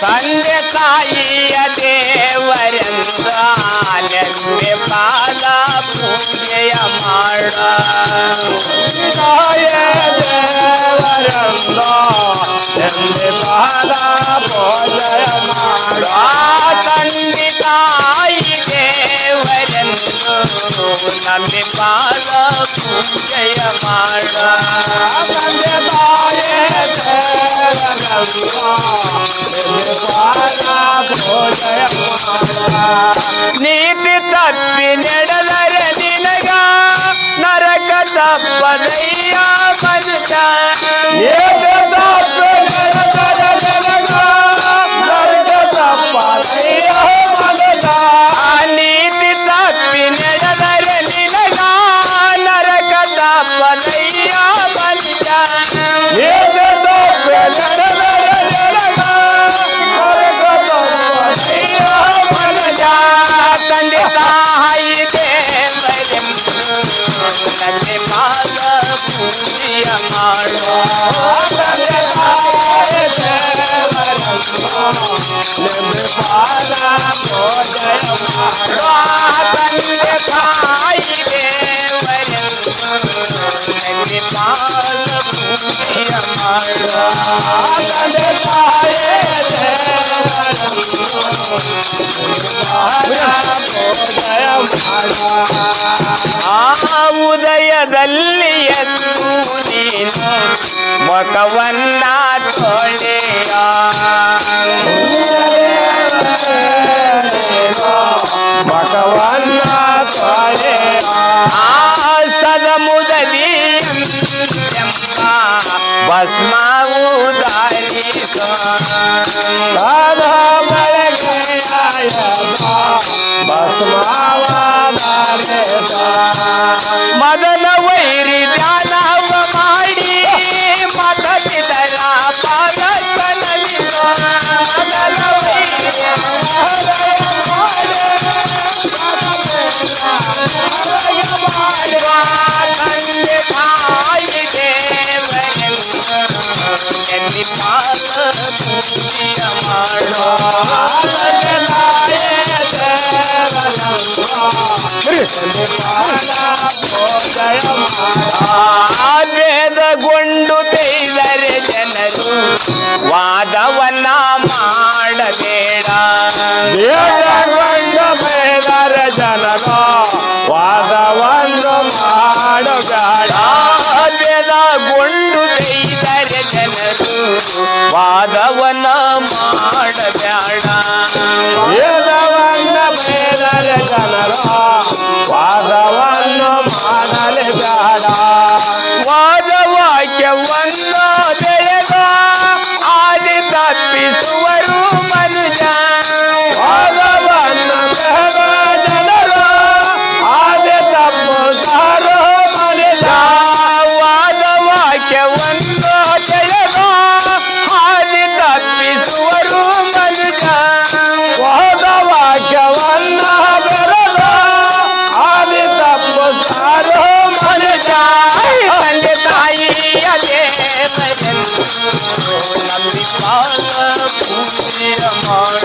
ತಂದೆ ತಾಯಿಯ ದೇವರೆಂದ ನೆನ್ನೆ ಬಾಲ ಪೂಜೆಯ ಮಾಡ ತಾಯ ದೇವರೆಂದ ನೆನ್ನೆ ಬಾಲ ಪೂಜೆಯ ಮಾಡ ತಂದೆ ತಾಯಿ ದೇವರೆಂದು ನಂಬಿ ಬಾಲ ಪೂಜೆಯ ಮಾಡ ನೀತಿ ತಪ್ಪಿ ನಡೆದರೆ ನಿನಗ ನರಕ ತಪ್ಪದಯ್ಯ ಮನುಷ್ಯ ನನ್ನೆ ಪಾದ ಆ ಉದಯದಲ್ಲಿ ಎದ್ದು ನೀನು ಮಕವನ್ನ ತೊಳೆಯ ಮುಖವನ್ನ ತೊಳೆಯ ಆ ಸದಮುದಲಿ ಎಂಬ ಭಸ್ಮ ಎಲ್ಲಿ ಪಾದ ಪೂಜೆಯ ಮಾಡೋ ತಂದೆ ತಾಯಿ ವೇದಗೊಂಡು ತೈದರೆ ಜನರು ವಾದವನ್ನ ಮಾಡಬೇಡ. ತೈದರೆ ಜನರು ವಾದವನ ಮಾಡಬೇಡ ದೇವರೆಂದು ನಂಬಿ ಪಾದ ಪೂಜೆಯ ಮಾಡ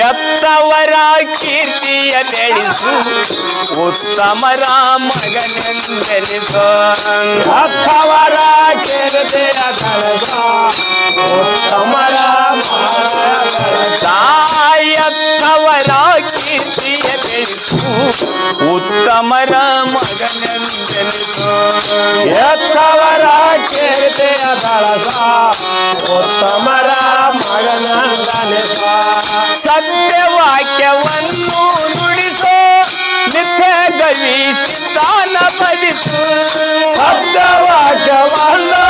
ಎತ್ತವರ ಕೀರ್ತಿಯ ಬೆಳೆಸು ಉತ್ತಮರ ಮಗನೆಂದೆನಿಸು ಎತ್ತವರ ಕೀರ್ತಿಯ ಬೆಳೆಸ ಬೆಳೆಸು ಉತ್ತಮರ ಮಗನೆಂದೆನಿಸು ಎತ್ತವರ ಕೀರ್ತಿಯ ಬೆಳಸ ಉತ್ತಮರ ಸತ್ಯ ವಾಕ್ಯವನ್ನು ನುಡಿಸೋ. ನಿತ್ಯ ಗವಿಸಿದ್ದಾನ ಬದಿಸು ಸತ್ಯವಾಕ್ಯವನ್ನು ನುಡಿಸೋ